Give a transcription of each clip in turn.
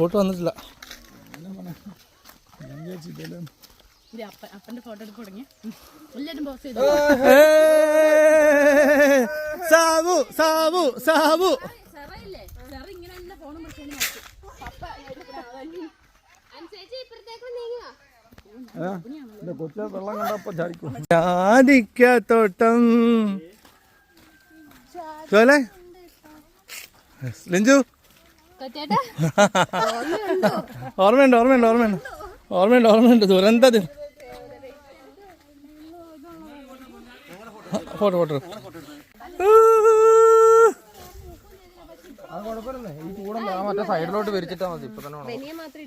Boat വന്നിട്ടില്ല. അപ്പന്റെ photo തുടങ്ങി. എല്ലാരും ചെയ്തു! സാബു സാബു സാബു. കൊച്ചു വെള്ളം കണ്ടപ്പോ ചാടിക്കും. ജാതിക്കത്തോട്ടം ചോലെ? ലിഞ്ചു? ഓർമ്മയുണ്ട് ഓർമ്മയുണ്ട് ഓർമ്മയുണ്ട്. ഓർമ്മയുണ്ട് ഓർമ്മയുണ്ട്. ദുരന്തത്തിൽ ഫോട്ടോ ഫോട്ടോ മറ്റേ സൈഡിലോട്ട് വിരിച്ചിട്ടാ മതി. ഇപ്പൊ തന്നെ. ബനിയെ മാത്രം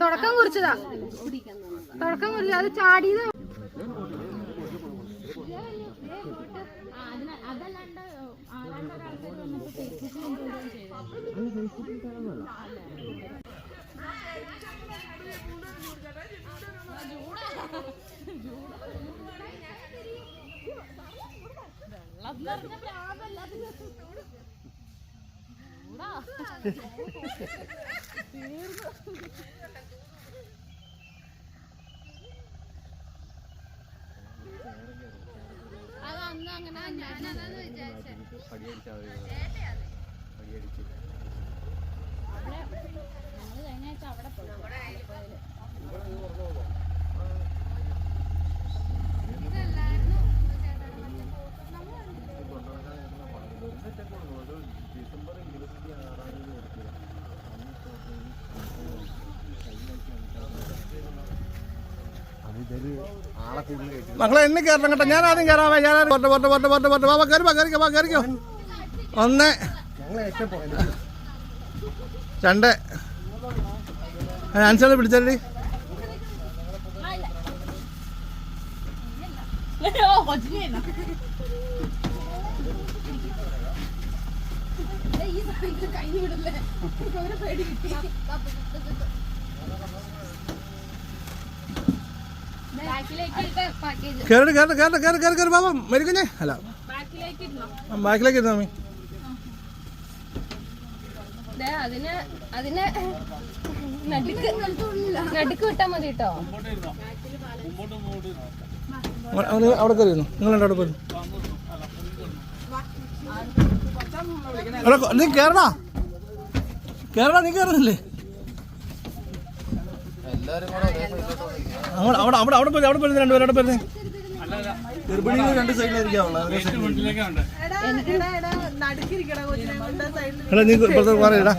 തുടക്കം കുറിച്ചതാ. തുടക്കം കുറിച്ചത്. അത് ചാടിയത്. അതല്ലാണ്ട് ആറാണ്ട് ആൾക്കാർ വന്നപ്പോ ഫേസ്ബുക്കിൽ എന്തോ ചെയ്തു അത് അന്ന് അങ്ങനെ ഞാനതാണ് വിചാരിച്ചത് ഞങ്ങൾ കഴിഞ്ഞ ആഴ്ച അവിടെ പോയി. മക്കളെ എണ്ണി കയറണം കേട്ടോ. ഞാൻ ആദ്യം കയറാവേ ഞാൻ പോട്ടെ പോട്ടെ പോട്ടെ പോട്ടെ പോട്ടെ വാ കയറി വാ കയറിക്കോ വാ കയറിക്കോ. ഒന്ന് രണ്ട്. ആൻസർ പിടിച്ചല്ലേ ഈ കൈ വിടില്ലേ? പേടി കിട്ടി. കയറി കയറി കയറി കയറി കയറി കയറി ബാബ മരിക്കുഞ്ഞേ. അല്ല. ബാക്കിലേക്ക് ഇരുന്നോ ബാക്കിലേക്ക് ഇരുന്നാ മീ ദേ, അതിന് അതിന് നടുക്ക് നടുക്ക് വിട്ടാ മതി കേട്ടോ. അവന് അവിടെ കയറിയിരുന്നു നിങ്ങൾ അവിടെ പോയിരുന്നു നീ കേറടാ. കേറടാ നീ കേറുന്നില്ലേ? എല്ലാരും വന്നിരിക്കും. അവിടെ അവിടെ അവിടെ അവിടെ പോയി അവിടെ പോയി രണ്ടുപേരും അവിടെ പോയി ഗർഭിണികൾ രണ്ട് സൈഡിലായിരിക്കാവുള്ളൂ എടാ നീ ഇപ്പുറത്ത് പറയടാ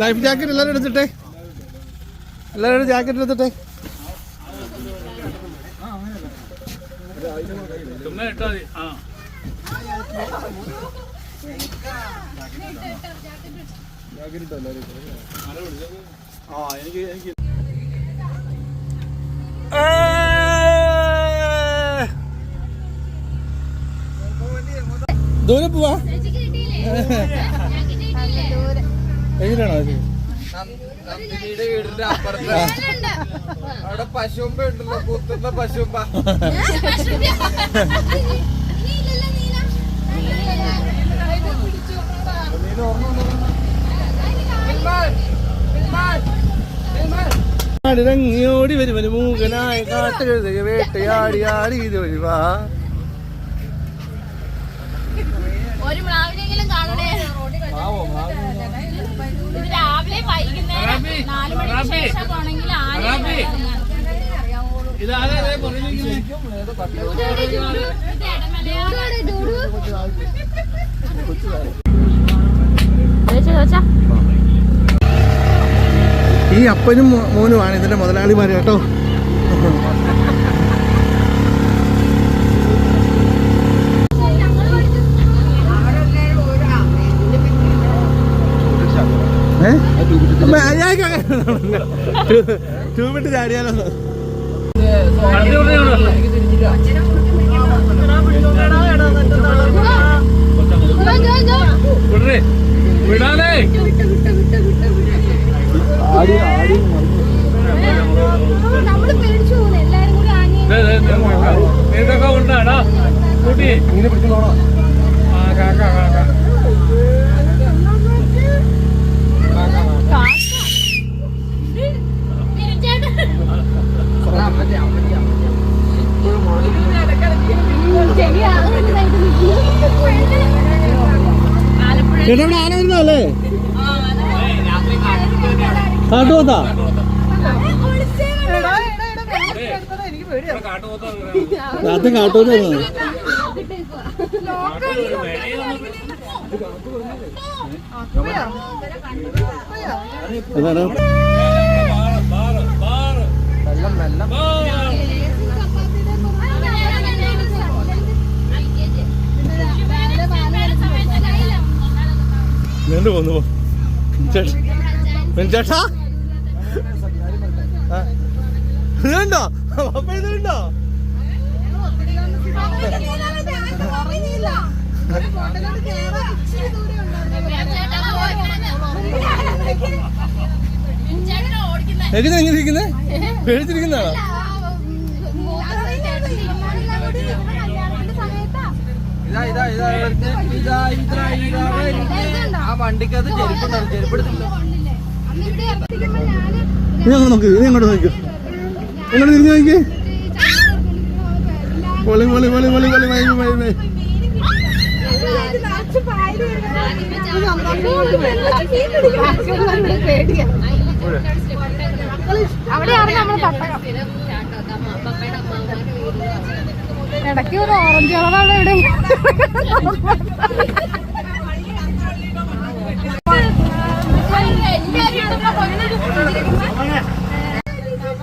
ലൈഫ് ജാക്കറ്റ് എല്ലാവരും എടുത്തിട്ടെ. എല്ലാവരും ജാക്കറ്റ് എടുത്തിട്ടെ. ദൂരെ പോവാ. എങ്ങനെയാണോ നന്ദിനിയുടെ വീടിന്റെ അപ്പുറത്ത് അവിടെ പശുമ്പ ഉണ്ടല്ലോ കുത്തുന്ന പശുമ്പ ഇറങ്ങിയോടി ഓടി ഒരു മൂകനായ കാട്ടുകഴുത വേട്ടയാടി ആടി ഇത് വരുവാ ഒരു ഈ അപ്പനും മോനുമാണ് ഇതിന്റെ മുതലാളിമാർ കേട്ടോ. ഏഹ് ട്യൂബിട്ട് ചാടിയാലോ? ചേട്ടാ ഇവിടെ ആന വരുന്നതല്ലേ? കാട്ടുപോത്താ അത് കാട്ടുപോത്താണ് എന്താണ് നീണ്ടു പോന്നു ചേട്ടാ. ഇതുണ്ടോ? അപ്പൊ ഇതുണ്ടോ? എങ്ങനെ എങ്ങനെ ഇരിക്കുന്നേ? പേടിച്ചിരിക്കുന്നതാണോ? ഇതാ ഇതാ ഇതാ വരുന്നെ. ഇതാ ഇതാ ഇതാ വരുന്നെ. ആ വണ്ടിക്കകത്ത് ചെരുപ്പുണ്ടാവും ചെരുപ്പെടുത്തില്ല ഇനി അങ്ങോട്ട് നോക്ക് ഇനി അങ്ങോട്ട് നോക്ക് എങ്ങോട്ട് തിരിഞ്ഞു നോക്കി പൊളി പൊളി പൊളി പൊളി പൊളി വൈ വൈ വൈ അവിടെയാണ് നമ്മൾ തട്ടകം ഇടയ്ക്ക് ഒരു ഓറഞ്ച് കളറാണ് ഇവിടെ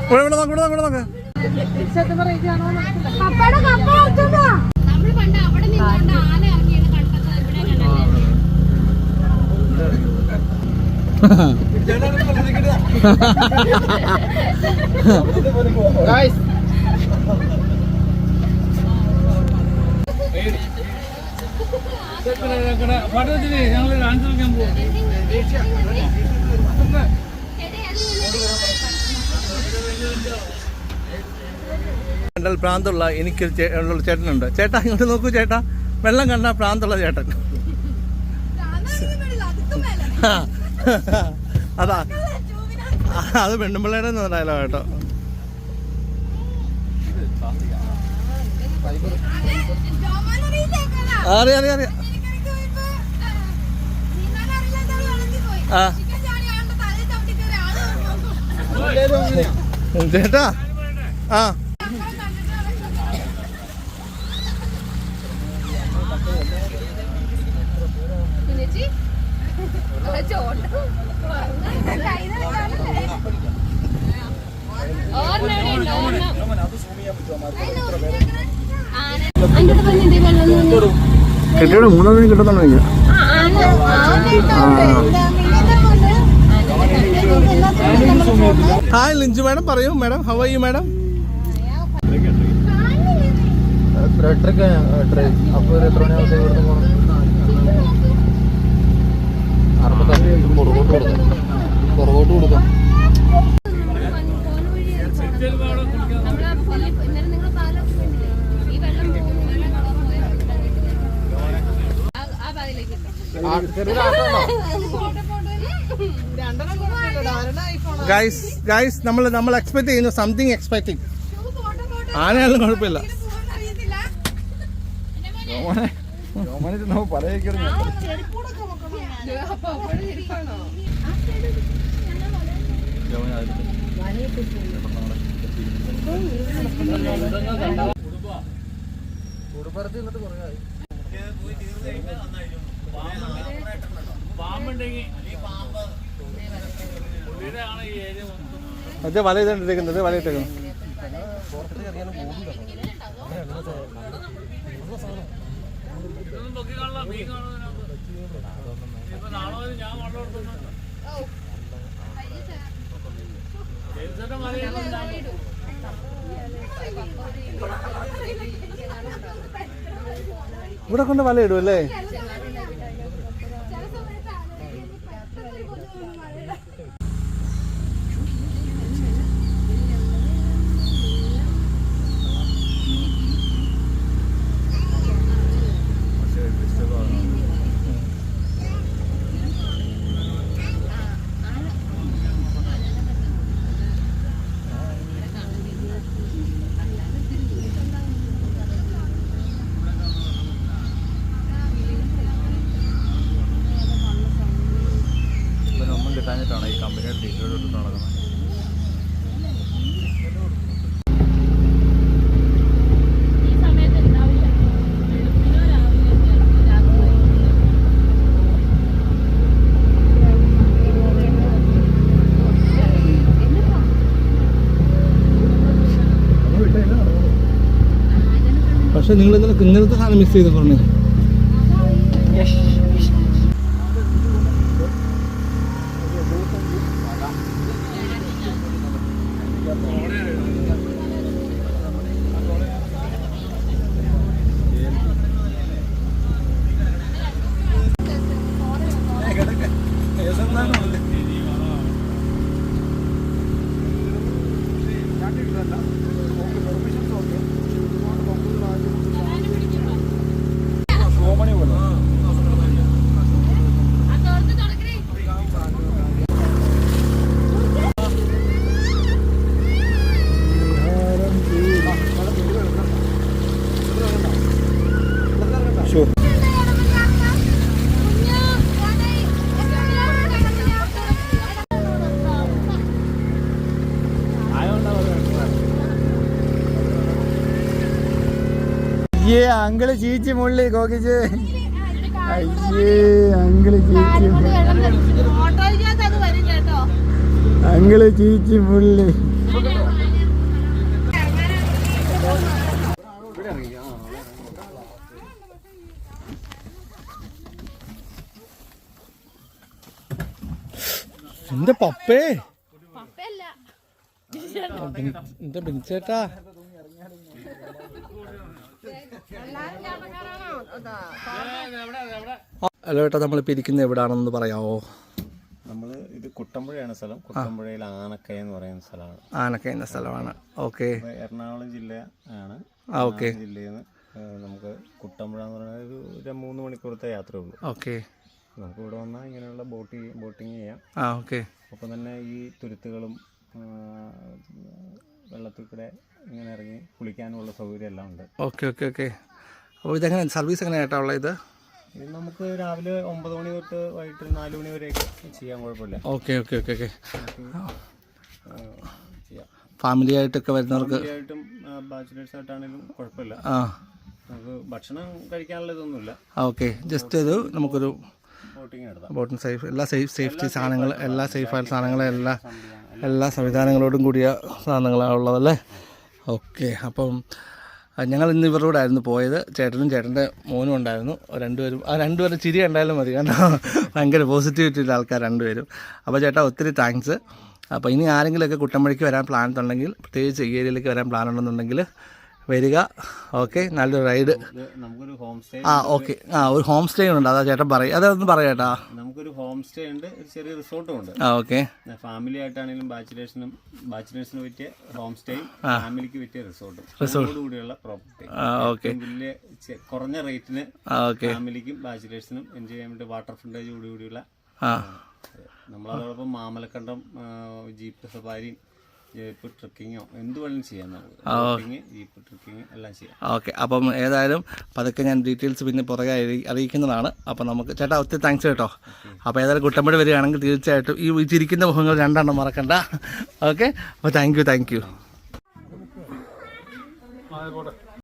ഇവിടെ നോക്ക് പപ്പയുടെ കപ്പ നമ്മൾ പണ്ട് അവിടെ നിന്നുകൊണ്ട് ആന ഇറങ്ങിയത് കണ്ടത് ഇവിടെ കണ്ടല്ലേ ഗായ്സ് കണ്ടാൽ പ്രാന്തുള്ള എനിക്ക് ചേ- ഉള്ള ചേട്ടനുണ്ട്. ചേട്ടാ ഇങ്ങോട്ട് നോക്കൂ ചേട്ടാ. വെള്ളം കണ്ടാൽ പ്രാന്തുള്ള ചേട്ടൻ. അതാ. അത് പെണ്ണുമ്പിള്ളയുടെ ഡയലോഗ് കേട്ടോ. അറിയാം അറിയാം അറിയാം. ചേട്ടാ ആ കെട്ടിയുടെ മൂന്നാമതിന് കിട്ടുന്നുണ്ടോ എനിക്ക് ഹായ് ലിഞ്ചു മാഡം പറയൂ madam how are you madam എട്ടരക്ക് അപ്പോൾ എത്ര കൊടുക്കാം പുറകോട്ട് കൊടുക്കാം ആ, ചെറിയൊരു ആട്ടം ഉണ്ടോ? ഗൈസ് ഗൈസ് നമ്മൾ നമ്മൾ എക്സ്പെക്ട് ചെയ്യുന്നു സംതിങ് എക്സ്പെക്ടിങ് ആനയാലും കുഴപ്പമില്ല കുടുംബത്തിൽ നിന്നിട്ട് കുറേ മറ്റേ വല ഇട്ടിരിക്കുന്നത് വല ഇട്ടേക്കുന്നത് ഇവിടെ കൊണ്ട് വല ഇടും അല്ലേ? പക്ഷെ നിങ്ങൾ ഇന്നലെ ഇങ്ങനത്തെ സാധനം മിസ് ചെയ്തിട്ടുണ്ട് അയ്യേ അങ്കിൾ ചീച്ചി മുള്ളി കോക്കിച്ച് അയ്യേ അങ്കിൾ ചീച്ചി ഓട്ടോയ്ക്കകത്ത് അത് വരും കേട്ടോ അങ്കിൾ ചീച്ചി മുള്ളി. എന്റെ പപ്പേ? എന്താ എന്റെ ബിൻചേട്ടാ ഹലോ ഏട്ടാ നമ്മളിപ്പോൾ ഇരിക്കുന്നത് എവിടാണെന്ന് പറയാമോ നമ്മൾ ഇത് കുട്ടമ്പുഴയാണ് സ്ഥലം. കുട്ടമ്പുഴയിൽ ആനക്കയ എന്ന് പറയുന്ന സ്ഥലമാണ്. ആനക്കയ എന്ന സ്ഥലമാണ്. ഓക്കെ. എറണാകുളം ജില്ല ആണ്. ഓക്കെ. ജില്ലയിൽ നിന്ന് നമുക്ക് കുട്ടമ്പുഴ എന്ന് പറയുന്നത് ഒരു മൂന്ന് മണിക്കൂറത്തെ യാത്ര ഉള്ളൂ. ഓക്കെ. നമുക്ക് ഇവിടെ വന്നാൽ ഇങ്ങനെയുള്ള ബോട്ടി ബോട്ടിങ് ചെയ്യാം. ആ ഓക്കെ. അപ്പം തന്നെ ഈ തുരുത്തുകളും വെള്ളത്തിൽ കൂടെ ഇങ്ങനെ ഇറങ്ങി കുളിക്കാനുള്ള സൗകര്യം എല്ലാം ഉണ്ട്. Okay okay okay. അപ്പോൾ ഇതെങ്ങനെ സർവീസ് എങ്ങനെയാണ് ഏട്ടാ ഉള്ളത് ഇത്? ഇത് നമുക്ക് രാവിലെ ഒമ്പത് മണി തൊട്ട് വൈകിട്ട് നാല് മണി വരെയൊക്കെ ചെയ്യാൻ കുഴപ്പമില്ല. Okay okay okay okay. ചെയ്യാം. ഫാമിലി ആയിട്ടൊക്കെ വരുന്നവർക്ക് ഫാമിലിയായിട്ടും ബാച്ചിലേഴ്സ് ആയിട്ടാണെങ്കിലും കുഴപ്പമില്ല. ആ. നമുക്ക് ഭക്ഷണം കഴിക്കാനുള്ള ഇതൊന്നുമില്ല. ഓക്കെ ജസ്റ്റ് ഇത് നമുക്കൊരു ബോട്ടിങ് നടത്താം ബോട്ടിംഗ് സേഫ് എല്ലാ സേഫ് സേഫ്റ്റി സാധനങ്ങൾ എല്ലാ സേഫായ സാധനങ്ങളും എല്ലാ എല്ലാ സംവിധാനങ്ങളോടും കൂടിയ സാധനങ്ങളാണ് ഉള്ളതല്ലേ? ഓക്കെ അപ്പം ഞങ്ങൾ ഇന്ന് ഇവരുടെ ആയിരുന്നു പോയത്. ചേട്ടനും ചേട്ടന്റെ മോനും ഉണ്ടായിരുന്നു. രണ്ടുപേരും ആ രണ്ടുപേരും ചിരി ഉണ്ടായാലും മതി. കാരണം ഭയങ്കര പോസിറ്റിവിറ്റിയുള്ള ആൾക്കാർ രണ്ടുപേരും. അപ്പോൾ ചേട്ടാ ഒത്തിരി താങ്ക്സ് അപ്പോൾ ഇനി ആരെങ്കിലുമൊക്കെ കുട്ടമ്പഴിക്ക് വരാൻ പ്ലാൻ ഉണ്ടെങ്കിൽ പ്രത്യേകിച്ച് ഈ ഏരിയയിലേക്ക് വരാൻ പ്ലാൻ ഉണ്ടെന്നുണ്ടെങ്കിൽ വരിക. ഓക്കെ നല്ലൊരു റൈഡ്. നമുക്കൊരു ഹോം സ്റ്റേ ആ ഓക്കെ. ആ ഒരു ഹോം സ്റ്റേ ഉണ്ട്. അതാ ചേട്ടൻ പറയും അതൊന്ന് പറയാം ചേട്ടാ. നമുക്കൊരു ഹോം സ്റ്റേ ഉണ്ട് ചെറിയ റിസോർട്ടും ഉണ്ട്. ആ ഓക്കെ. ഫാമിലി ആയിട്ടാണെങ്കിലും ബാച്ചിലേഴ്സിനും ബാച്ചിലേഴ്സിന് പറ്റിയ ഹോം സ്റ്റേയും ഫാമിലിക്ക് പറ്റിയ റിസോർട്ടും. കൂടിയുള്ള പ്രോപ്പർട്ടി ആ ഓക്കെ. വലിയ കുറഞ്ഞ റേറ്റിന് ഫാമിലിക്കും ബാച്ചിലേഴ്സിനും എൻജോയ് ചെയ്യാൻ വേണ്ടി വാട്ടർ ഫ്രണ്ടേജ് കൂടി കൂടിയുള്ള ആ. നമ്മളതോടൊപ്പം മാമലക്കണ്ടം ജീപ്പ് സഫാരിയും ജീപ്പ് ട്രക്കിങ്ങോ എന്ത് വേണമെങ്കിലും ചെയ്യാം നമുക്ക്. ആ, ഓ. ജീപ്പ് ട്രക്കിങ് എല്ലാം ചെയ്യാം. ഓക്കെ അപ്പം ഏതായാലും പതുക്കെ ഞാൻ ഡീറ്റെയിൽസ് പിന്നെ പുറകെ അറിയിക്കുന്നതാണ്. അപ്പം നമുക്ക് ചേട്ടാ ഒത്തിരി താങ്ക്സ് കേട്ടോ. അപ്പോൾ ഏതായാലും കുട്ടമ്പടി വരികയാണെങ്കിൽ തീർച്ചയായിട്ടും ഈ ചിരിക്കുന്ന മുഖങ്ങൾ രണ്ടെണ്ണം മറക്കണ്ട. ഓക്കെ അപ്പോൾ താങ്ക് യു താങ്ക് യു